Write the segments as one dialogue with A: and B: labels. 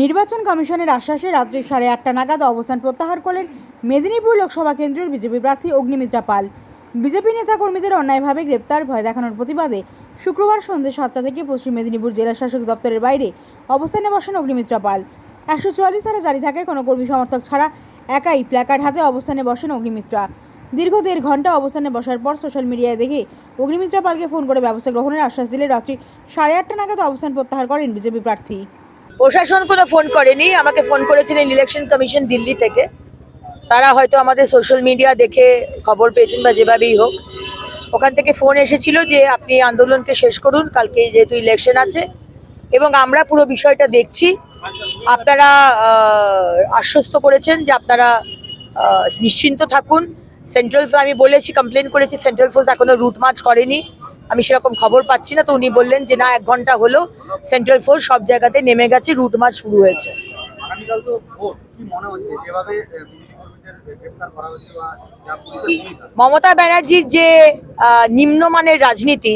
A: নির্বাচন কমিশনের আশ্বাসে রাত্রি সাড়ে আটটা নাগাদ অবস্থান প্রত্যাহার করলেন মেদিনীপুর লোকসভা কেন্দ্রের বিজেপি প্রার্থী অগ্নিমিত্রা পাল। বিজেপি নেতাকর্মীদের অন্যায়ভাবে গ্রেপ্তার, ভয় দেখানোর প্রতিবাদে শুক্রবার সন্ধ্যে সাতটা থেকে পশ্চিম মেদিনীপুর জেলা শাসক দপ্তরের বাইরে অবস্থানে বসেন অগ্নিমিত্রা পাল। একশো চুয়াল্লিশ ধারা জারি থাকে কোনো কর্মী সমর্থক ছাড়া একাই প্ল্যাকার্ড হাতে অবস্থানে বসেন অগ্নিমিত্রা। দীর্ঘ দেড় ঘণ্টা অবস্থানে বসার পর সোশ্যাল মিডিয়ায় দেখে অগ্নিমিত্রা পালকে ফোন করে ব্যবস্থা গ্রহণের আশ্বাস দিলে রাত্রি সাড়ে আটটা নাগাদ অবস্থান প্রত্যাহার করেন বিজেপি প্রার্থী।
B: প্রশাসন কোনো ফোন করেনি, আমাকে ফোন করেছিলেন ইলেকশন কমিশন দিল্লি থেকে। তারা হয়তো আমাদের সোশ্যাল মিডিয়া দেখে খবর পেয়েছেন বা যেভাবেই হোক। ওখান থেকে ফোন এসেছিল যে আপনি আন্দোলনকে শেষ করুন কালকে যেহেতু ইলেকশন আছে। এবং আমরা পুরো বিষয়টা দেখছি। আপনারা আশ্বস্ত করেছেন যে আপনারা নিশ্চিন্ত থাকুন। সেন্ট্রাল আমি বলেছি কমপ্লেন করেছি সেন্ট্রাল ফোর্স এখনও রুট মার্চ করেনি। আমি সেরকম খবর পাচ্ছি না তো উনি বললেন যে না এক ঘণ্টা হলো সেন্ট্রাল ফোর্স সব জায়গাতে নেমে গেছে রুট মার্চ শুরু হয়েছে। মমতা ব্যানার্জির যে নিম্নমানের রাজনীতি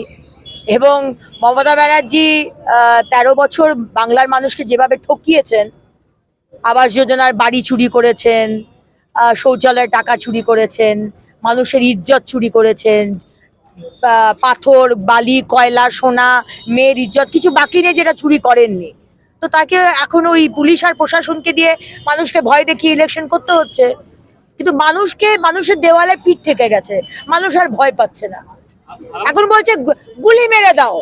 B: এবং মমতা ব্যানার্জি আহ, তেরো বছর বাংলার মানুষকে যেভাবে ঠকিয়েছেন আবাস যোজনার বাড়ি চুরি করেছেন শৌচালয়ের টাকা চুরি করেছেন মানুষের ইজ্জত চুরি করেছেন পাথর, বালি, কয়লা, সোনা, মেয়ের ইজ্জত কিছু বাকি নেই যেটা চুরি করেননি। তো তাকে এখন ওই পুলিশ আর প্রশাসনকে দিয়ে মানুষকে ভয় দেখিয়ে ইলেকশন করতে হচ্ছে। কিন্তু মানুষকে, মানুষের দেওয়ালে পিঠ থেকে গেছে। মানুষ আর ভয় পাচ্ছে না। এখন বলছে গুলি মেরে দাও।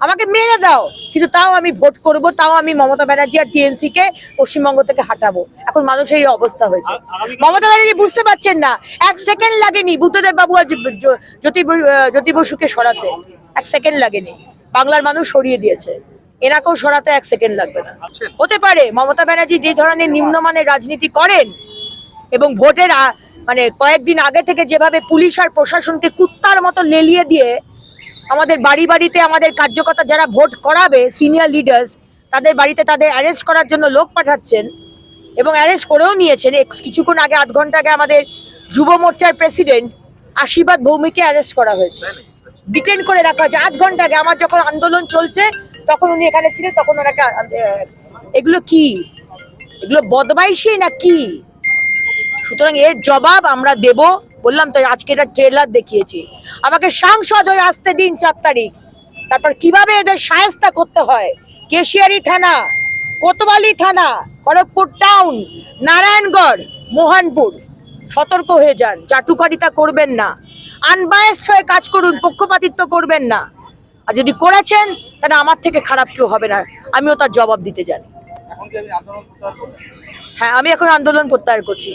B: আমাকে মেরে দাও। কিন্তু তাও আমি ভোট করব তাও আমি মমতা ব্যানার্জি আর টিএমসি কে পশ্চিমবঙ্গ থেকে হাঁটাবো। এখন মানুষের এই অবস্থা হয়েছে। মমতা ব্যানার্জি বুঝতে পারছেন না এক সেকেন্ড লাগেনি বুদ্ধদেব বাবু আর জ্যোতি জ্যোতি বসুকে সরাতে। এক সেকেন্ড লাগেনি। বাংলার মানুষ সরিয়ে দিয়েছে। এনাকেও সরাতে এক সেকেন্ড লাগবে না। হতে পারে মমতা ব্যানার্জি যে ধরনের নিম্নমানের রাজনীতি করেন এবং ভোটের মানে কয়েকদিন আগে থেকে যেভাবে পুলিশ আর প্রশাসনকে কুত্তার মতো লেলিয়ে দিয়ে আমাদের বাড়ি বাড়িতে আমাদের কার্যকর্তা যারা ভোট করাবে সিনিয়র লিডার্স তাদের বাড়িতে তাদের অ্যারেস্ট করার জন্য লোক পাঠাচ্ছেন এবং অ্যারেস্ট করেও নিয়েছেন। কিছুক্ষণ আগে, আধ ঘণ্টা আগে আমাদের যুব মোর্চার প্রেসিডেন্ট আশীর্বাদ ভৌমিকে অ্যারেস্ট করা হয়েছে। ডিটেন করে রাখা হয়েছে। আধ ঘণ্টা আগে আমার যখন আন্দোলন চলছে, তখন উনি এখানে ছিলেন, তখন ওনাকে এগুলো কি? এগুলো বদমাইশি না কি? সুতরাং এর জবাব আমরা দেব। বললাম তো আজকে এটা ট্রেলার দেখিয়েছি। আমাকে সাংসদ হয়ে আসতে দিন চার তারিখ। তারপর কীভাবে এদের সায়স্তা করতে হয়? কেশিয়ারি থানা কোতোয়ালি থানা খড়গপুর টাউন নারায়ণগড় মোহনপুর। সতর্ক হয়ে যান চাটুকারিতা করবেন না। আনবায়াসড হয়ে কাজ করুন পক্ষপাতিত্ব করবেন না। আর যদি করেছেন তাহলে আমার থেকে খারাপ কেউ হবে না। আমিও তার জবাব দিতে জানি। হ্যাঁ আমি এখন আন্দোলন প্রত্যাহার করছি।